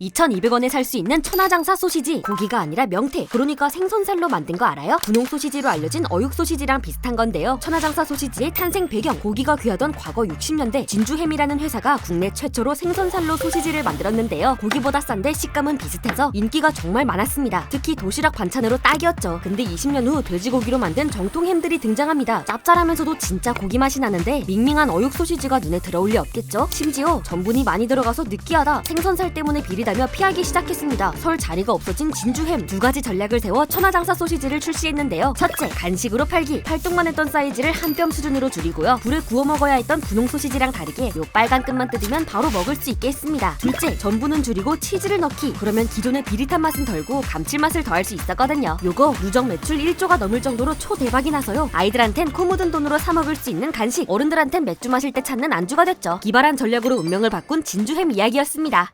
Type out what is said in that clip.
2,200원에 살 수 있는 천하장사 소시지. 고기가 아니라 명태. 그러니까 생선살로 만든 거 알아요? 분홍 소시지로 알려진 어육 소시지랑 비슷한 건데요. 천하장사 소시지의 탄생 배경 고기가 귀하던 과거 60년대 진주햄이라는 회사가 국내 최초로 생선살로 소시지를 만들었는데요. 고기보다 싼데 식감은 비슷해서 인기가 정말 많았습니다. 특히 도시락 반찬으로 딱이었죠. 근데 20년 후 돼지고기로 만든 정통 햄들이 등장합니다. 짭짤하면서도 진짜 고기 맛이 나는데 밍밍한 어육 소시지가 눈에 들어올 리 없겠죠? 심지어 전분이 많이 들어가서 느끼하다. 생선살 때문에 비리다 며 피하기 시작했습니다. 설 자리가 없어진 진주햄 두 가지 전략을 세워 천하장사 소시지를 출시했는데요. 첫째, 간식으로 팔기. 활동만 했던 사이즈를 한 뼘 수준으로 줄이고요. 불에 구워 먹어야 했던 분홍 소시지랑 다르게 요 빨간 끝만 뜯으면 바로 먹을 수 있게 했습니다. 둘째, 전분은 줄이고 치즈를 넣기. 그러면 기존의 비릿한 맛은 덜고 감칠맛을 더할 수 있었거든요. 요거 누적 매출 1조가 넘을 정도로 초대박이 나서요. 아이들한텐 코 묻은 돈으로 사 먹을 수 있는 간식, 어른들한텐 맥주 마실 때 찾는 안주가 됐죠. 기발한 전략으로 운명을 바꾼 진주햄 이야기였습니다.